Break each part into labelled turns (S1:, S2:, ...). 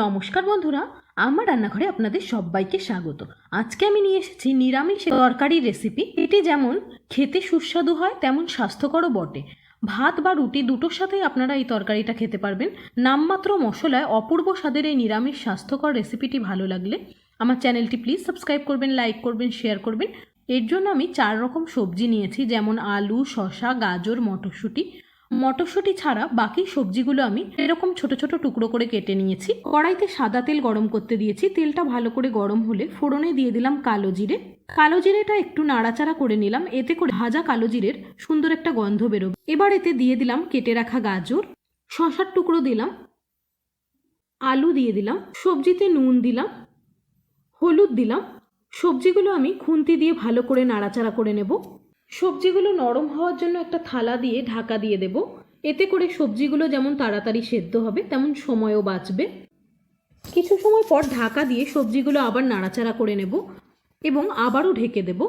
S1: নমস্কার বন্ধুরা, আমার রান্নাঘরে আপনাদের সবাইকে স্বাগত। আজকে আমি নিয়ে এসেছি নিরামিষ তরকারি রেসিপি এটি যেমন খেতে সুস্বাদু হয়, তেমন স্বাস্থ্যকরও বটে। ভাত বা রুটি দুটোর সাথেই আপনারা এই তরকারিটা খেতে পারবেন। নামমাত্র মশলায় অপূর্ব স্বাদের এই নিরামিষ স্বাস্থ্যকর রেসিপিটি ভালো লাগলে আমার চ্যানেলটি প্লিজ সাবস্ক্রাইব করবেন লাইক করবেন শেয়ার করবেন। এর জন্য আমি চার রকম সবজি নিয়েছি, যেমন আলু, শসা, গাজর, মটরশুঁটি। মটরশুঁটি ছাড়া বাকি সবজিগুলো আমি এরকম ছোট ছোট টুকরো করে কেটে নিয়েছি। কড়াইতে সাদা তেল গরম করতে দিয়েছি। তেলটা ভালো করে গরম হলে ফোড়নে দিয়ে দিলাম কালো জিরে। কালো জিরেটা একটু নাড়াচাড়া করে নিলাম। এতে করে ভাজা কালো জিরের সুন্দর একটা গন্ধ বেরোবে। এবার এতে দিয়ে দিলাম কেটে রাখা গাজর। শশার টুকরো দিলাম। আলু দিয়ে দিলাম। সবজিতে নুন দিলাম। হলুদ দিলাম। সবজিগুলো আমি খুন্তি দিয়ে ভালো করে নাড়াচাড়া করে নেব। সবজিগুলো নরম হওয়ার জন্য একটা থালা দিয়ে ঢাকা দিয়ে দেব। এতে করে সবজিগুলো যেমন তাড়াতাড়ি সেদ্ধ হবে, তেমন সময়ও বাঁচবে। কিছু সময় পর ঢাকা দিয়ে সবজিগুলো আবার নাড়াচাড়া করে নেব এবং আবারও ঢেকে দেব।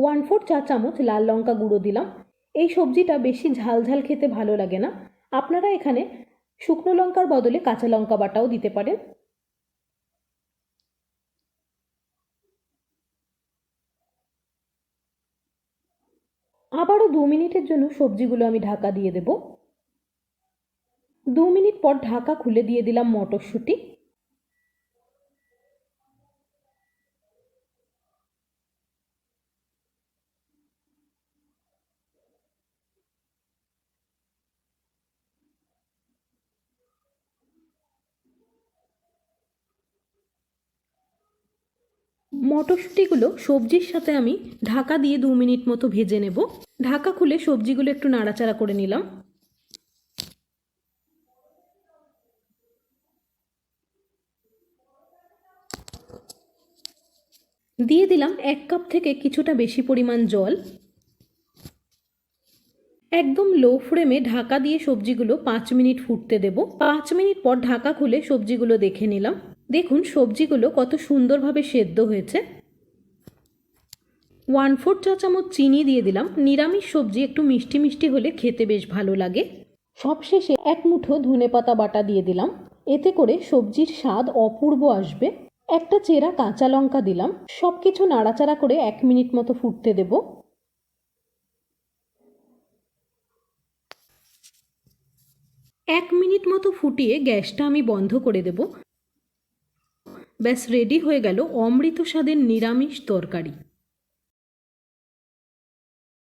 S1: ওয়ান ফোর চা চামচ লাল লঙ্কা গুঁড়ো দিলাম। এই সবজিটা বেশি ঝাল ঝাল খেতে ভালো লাগে না। আপনারা এখানে শুকনো লঙ্কার বদলে কাঁচা লঙ্কা বাটাও দিতে পারেন। আবারও দু মিনিটের জন্য সবজিগুলো আমি ঢাকা দিয়ে দেব। দু মিনিট পর ঢাকা খুলে দিয়ে দিলাম মটরশুঁটি। মটরশুঁটিগুলো সবজির সাথে আমি ঢাকা দিয়ে দু মিনিট মতো ভেজে নেব। ঢাকা খুলে সবজিগুলো একটু নাড়াচাড়া করে নিলাম। দিয়ে দিলাম এক কাপ থেকে কিছুটা বেশি পরিমাণ জল। একদম লো ফ্লেমে ঢাকা দিয়ে সবজিগুলো পাঁচ মিনিট ফুটতে দেব। পাঁচ মিনিট পর ঢাকা খুলে সবজিগুলো দেখে নিলাম। দেখুন সবজিগুলো কত সুন্দরভাবে সেদ্ধ হয়েছে। ওয়ান ফোর চা চামচ চিনি দিয়ে দিলাম। নিরামিষ সবজি একটু মিষ্টি মিষ্টি হলে খেতে বেশ ভালো লাগে। সবশেষে এক মুঠো ধনে পাতা বাটা দিয়ে দিলাম। এতে করে সবজির স্বাদ অপূর্ব আসবে। একটা চেরা কাঁচা লঙ্কা দিলাম। সব কিছু নাড়াচাড়া করে এক মিনিট মতো ফুটতে দেব। এক মিনিট মতো ফুটিয়ে গ্যাসটা আমি বন্ধ করে দেব। ব্যাস রেডি হয়ে গেল অমৃত স্বাদের নিরামিষ তরকারি।